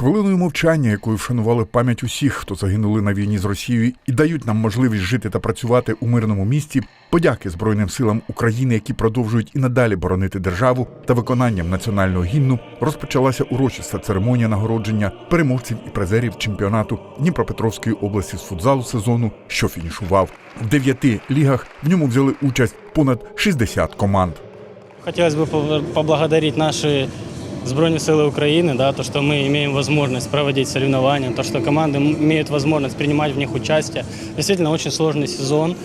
Хвилиною мовчання, якою вшанували пам'ять усіх, хто загинули на війні з Росією, і дають нам можливість жити та працювати у мирному місті. Подяки Збройним силам України, які продовжують і надалі боронити державу та виконанням національного гімну, розпочалася урочиста церемонія нагородження переможців і призерів чемпіонату Дніпропетровської області з футзалу сезону, що фінішував в дев'яти лігах. В ньому взяли участь понад 60 команд. Хотелось бы пов- поблагодарить наши Збройные силы Украины, да, то, что мы имеем возможность проводить соревнования, то, что команды имеют возможность принимать в них участие. Действительно, очень сложный сезон,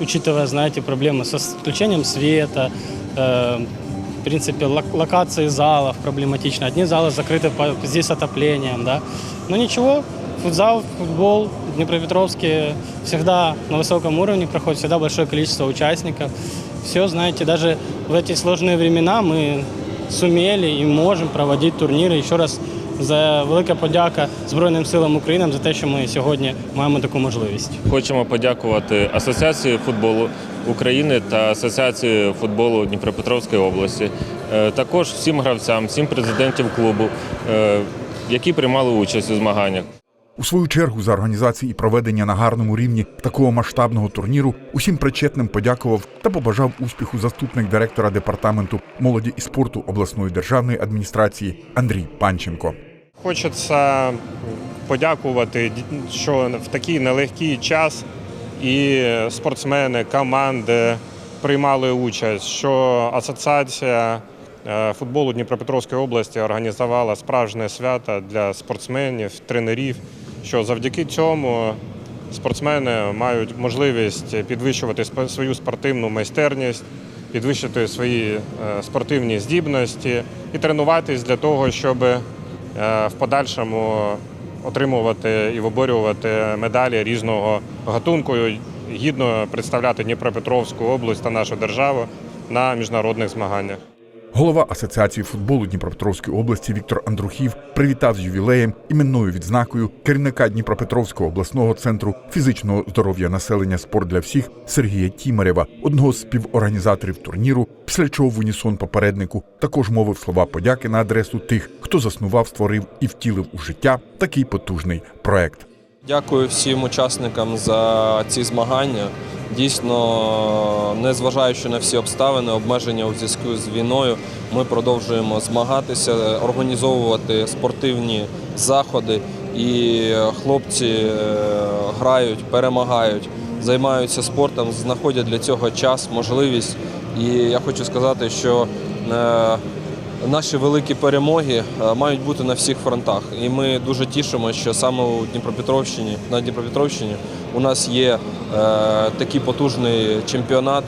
учитывая, знаете, проблемы со включением света, э, в принципе, лок- локации залов проблематично. Одни залы закрыты по- здесь отоплением, да. Но ничего, футзал, футбол в Днепропетровске всегда на высоком уровне проходит, всегда большое количество участников. Все, знаете, даже в эти сложные времена мы сумели і можемо проводити турніри. І ще раз за велика подяка Збройним силам України за те, що ми сьогодні маємо таку можливість. Хочемо подякувати Асоціації футболу України та Асоціації футболу Дніпропетровської області, Е, також всім гравцям, всім президентів клубу, е, які приймали участь у змаганнях. У свою чергу за організацію і проведення на гарному рівні такого масштабного турніру усім причетним подякував та побажав успіху заступник директора департаменту молоді і спорту обласної державної адміністрації Андрій Панченко. Хочеться подякувати, що в такий нелегкий час і спортсмени, команди приймали участь, що асоціація е, футболу Дніпропетровської області організувала справжнє свято для спортсменів, тренерів, що завдяки цьому спортсмени мають можливість підвищувати свою спортивну майстерність, підвищити свої е, спортивні здібності і тренуватись для того, щоб е, в подальшому отримувати і виборювати медалі різного гатунку, гідно представляти Дніпропетровську область та нашу державу на міжнародних змаганнях. Голова Асоціації футболу Дніпропетровської області Віктор Андрухів привітав з ювілеєм іменною відзнакою керівника Дніпропетровського обласного центру фізичного здоров'я населення спорт для всіх Сергія Тімарєва, одного з співорганізаторів турніру, після чого в унісон попереднику також мовив слова подяки на адресу тих, хто заснував, створив і втілив у життя такий потужний проект. Дякую всім учасникам за ці змагання. Дійсно, незважаючи на всі обставини, обмеження у зв'язку з війною, ми продовжуємо змагатися, організовувати спортивні заходи. І хлопці е, грають, перемагають, займаються спортом, знаходять для цього час, можливість. І я хочу сказати, що е, Наші великі перемоги е, мають бути на всіх фронтах, і ми дуже тішимося, що саме у Дніпропетровщині на Дніпропетровщині у нас є е, такий потужний чемпіонат.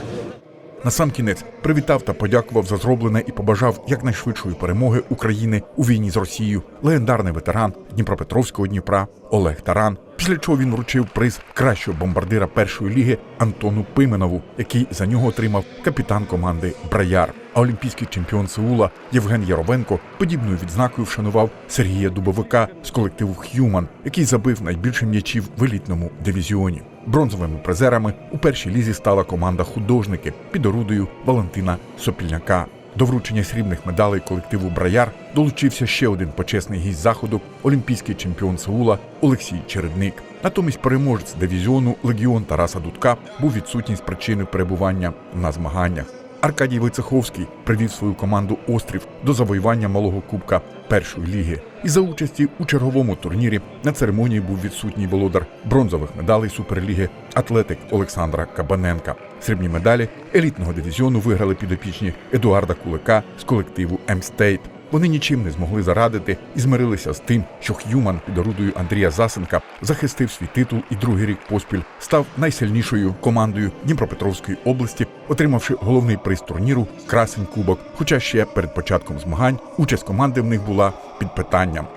На сам кінець привітав та подякував за зроблене і побажав якнайшвидшої перемоги України у війні з Росією легендарний ветеран Дніпропетровського Дніпра Олег Таран. Після чого він вручив приз кращого бомбардира першої ліги Антону Пименову, який за нього отримав капітан команди Браяр. А олімпійський чемпіон Сеула Євген Яровенко подібною відзнакою вшанував Сергія Дубовика з колективу Х'юман, який забив найбільше м'ячів в елітному дивізіоні. Бронзовими призерами у першій лізі стала команда художники під орудою Валентина Сопільняка. До вручення срібних медалей колективу Браяр долучився ще один почесний гість заходу олімпійський чемпіон Сеула Олексій Чередник. Натомість переможець дивізіону Легіон Тараса Дудка був відсутній з причини перебування на змаганнях. Аркадій Вицеховський привів свою команду Острів до завоювання малого кубка першої ліги. І за участі у черговому турнірі на церемонії був відсутній володар бронзових медалей Суперліги атлетик Олександра Кабаненка. Срібні медалі елітного дивізіону виграли підопічні Едуарда Кулика з колективу М-Стейт. Вони нічим не змогли зарадити і змирилися з тим, що Х'юман під орудою Андрія Засенка захистив свій титул і другий рік поспіль став найсильнішою командою Дніпропетровської області, отримавши головний приз турніру Красень Кубок. Хоча ще перед початком змагань участь команди в них була під питанням.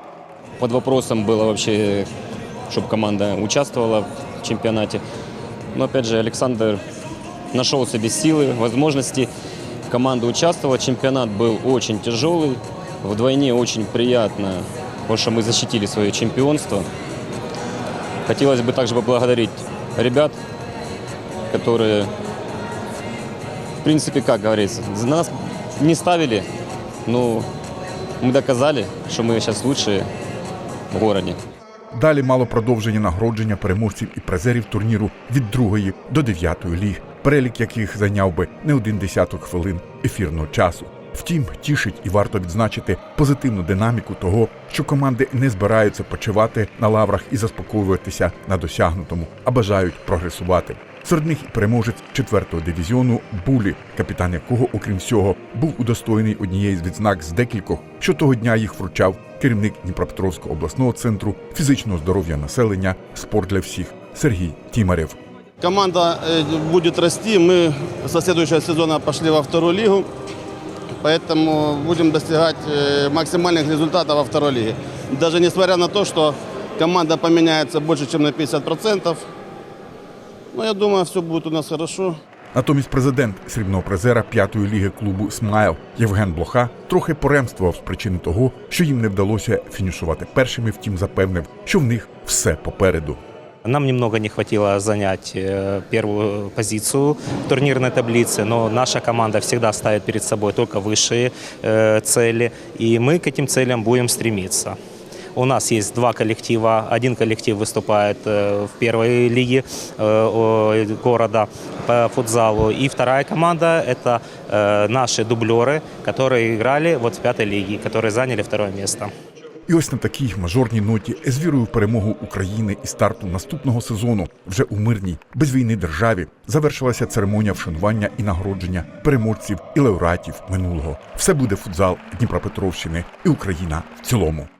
Под вопросом было вообще, чтобы команда участвовала в чемпионате. Но опять же, Александр нашел себе силы, возможности. Команда участвовала. Чемпионат был очень тяжелый. Вдвойне очень приятно, потому что мы защитили свое чемпионство. Хотелось бы также поблагодарить ребят, которые, в принципе, как говорится, за нас не ставили, но мы доказали, что мы сейчас лучшие. в городе. Далі мало продовження нагородження переможців і призерів турніру від другої до дев'ятої ліг, перелік яких зайняв би не один десяток хвилин ефірного часу. Втім, тішить і варто відзначити позитивну динаміку того, що команди не збираються почивати на лаврах і заспокоюватися на досягнутому, а бажають прогресувати. Серед них переможець четвертого дивізіону Булі, капітан якого, окрім всього, був удостоєний однієї з відзнак з декількох, що того дня їх вручав керівник Дніпропетровського обласного центру фізичного здоров'я населення Спорт для всіх Сергій Тімарєв. Команда э, будет расти. Мы со следующего сезона пошли во вторую лигу. Поэтому будем достигать э, максимальных результатов во второй лиге. Даже несмотря на то, что команда поменяется больше, чем на 50%. Но я думаю, все будет у нас хорошо. Натомість президент срібного призера п'ятої ліги клубу Смайл Євген Блоха трохи поремствував з причини того, що їм не вдалося фінішувати першими, втім запевнив, що в них все попереду. Нам немного не хватило занять э, первую позицию в турнирной таблице, но наша команда всегда ставит перед собой только высшие э, цели, и мы к этим целям будем стремиться. У нас есть два коллектива. Один коллектив выступает э, в первой лиге города по футзалу, и вторая команда – это наши дублеры, которые играли вот в пятой лиге, которые заняли второе место. І ось на такій мажорній ноті з вірою в перемогу України і старту наступного сезону вже у мирній без війни державі завершилася церемонія вшанування і нагородження переможців і лауреатів минулого. Все буде футзал Дніпропетровщини і Україна в цілому.